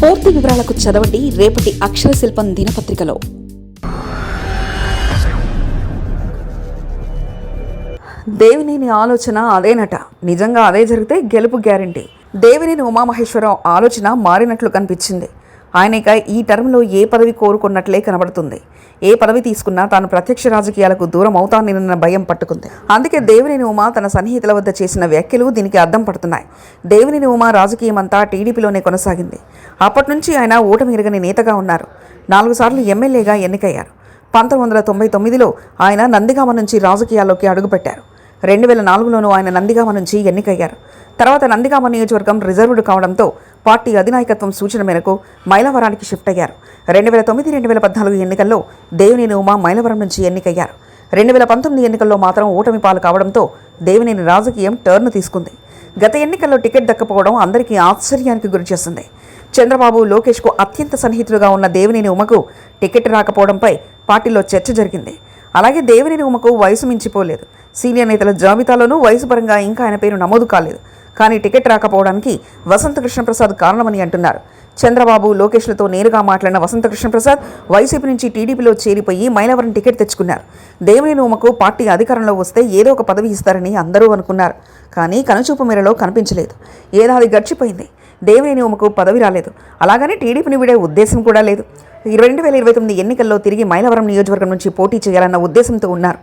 పూర్తి వివరాలకు చదవండి రేపటి అక్షర శిల్పం దినపత్రికలో. దేవినేని ఆలోచన అదేనట. నిజంగా అదే జరిగితే గెలుపు గ్యారంటీ. దేవినేని ఉమామహేశ్వరరావు ఆలోచన మారినట్లు కనిపించింది. ఆయన ఇక ఈ టర్మ్లో ఏ పదవి కోరుకున్నట్లే కనబడుతుంది. ఏ పదవి తీసుకున్నా తాను ప్రత్యక్ష రాజకీయాలకు దూరం అవుతానన్న భయం పట్టుకుంది. అందుకే దేవినేని ఉమా తన సన్నిహితుల వద్ద చేసిన వ్యాఖ్యలు దీనికి అద్దం పడుతున్నాయి. దేవినేని ఉమా రాజకీయం అంతా టీడీపీలోనే కొనసాగింది. అప్పటి నుంచి ఆయన ఓటమి ఎరగని నేతగా ఉన్నారు. నాలుగు సార్లు ఎమ్మెల్యేగా ఎన్నికయ్యారు. పంతొమ్మిది వందల తొంభై తొమ్మిదిలో ఆయన నందిగామ నుంచి రాజకీయాల్లోకి అడుగుపెట్టారు. రెండు వేల నాలుగులోనూ ఆయన నందిగామ నుంచి ఎన్నికయ్యారు. తర్వాత నందిగామ నియోజకవర్గం రిజర్వ్డ్ కావడంతో పార్టీ అధినాయకత్వం సూచన మేరకు మైలవరానికి షిఫ్ట్ అయ్యారు. రెండు వేల తొమ్మిది రెండు వేల పద్నాలుగు ఎన్నికల్లో దేవినేని ఉమా మైలవరం నుంచి ఎన్నికయ్యారు. రెండు వేల పంతొమ్మిది ఎన్నికల్లో మాత్రం ఓటమి పాలు కావడంతో దేవినేని రాజకీయం టర్న్ తీసుకుంది. గత ఎన్నికల్లో టికెట్ దక్కపోవడం అందరికీ ఆశ్చర్యానికి గురిచేసింది. చంద్రబాబు లోకేష్కు అత్యంత సన్నిహితులుగా ఉన్న దేవినేని ఉమకు టికెట్ రాకపోవడంపై పార్టీలో చర్చ జరిగింది. అలాగే దేవినేని ఉమకు వయసు మించిపోలేదు. సీనియర్ నేతల జాబితాలోనూ వయసు పరంగా ఇంకా ఆయన పేరు నమోదు కాలేదు. కానీ టికెట్ రాకపోవడానికి వసంత కృష్ణప్రసాద్ కారణమని అంటున్నారు. చంద్రబాబు లోకేష్లతో నేరుగా మాట్లాడిన వసంత కృష్ణప్రసాద్ వైసీపీ నుంచి టీడీపీలో చేరిపోయి మైలవరం టికెట్ తెచ్చుకున్నారు. దేవినేని ఉమకు పార్టీ అధికారంలో వస్తే ఏదో ఒక పదవి ఇస్తారని అందరూ అనుకున్నారు. కానీ కనుచూపు మేరలో కనిపించలేదు. ఏడాది గడిచిపోయింది. దేవినేని ఉమకు పదవి రాలేదు. అలాగని టీడీపీని విడే ఉద్దేశం కూడా లేదు. రెండు వేల ఇరవై తొమ్మిది ఎన్నికల్లో తిరిగి మైలవరం నియోజకవర్గం నుంచి పోటీ చేయాలన్న ఉద్దేశంతో ఉన్నారు.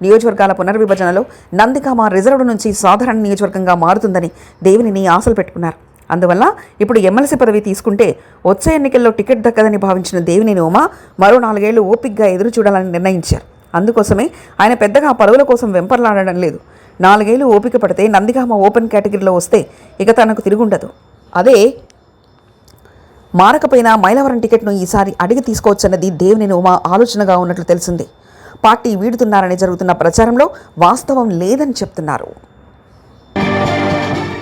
నియోజకవర్గాల పునర్విభజనలో నందికామ రిజర్వ్డ్ నుంచి సాధారణ నియోజకవర్గంగా మారుతుందని దేవినిని ఆశలు పెట్టుకున్నారు. అందువల్ల ఇప్పుడు ఎమ్మెల్సీ పదవి తీసుకుంటే వచ్చే ఎన్నికల్లో టికెట్ దక్కదని భావించిన దేవినేని ఉమా మరో నాలుగేళ్ళు ఓపిక్గా ఎదురు చూడాలని నిర్ణయించారు. అందుకోసమే ఆయన పెద్దగా పదవుల కోసం వెంపర్లాడడం లేదు. నాలుగేళ్ళు ఓపిక పడితే నందిగామ ఓపెన్ కేటగిరీలో వస్తే ఇక తనకు తిరుగుండదు. అదే మారకపోయినా మైలవరం టికెట్ను ఈసారి అడిగి తీసుకోవచ్చన్నది దేవినేని ఉమా ఆలోచనగా ఉన్నట్లు తెలిసింది. పార్టీ వీడుతున్నారని జరుగుతున్న ప్రచారంలో వాస్తవం లేదని చెప్తున్నారు.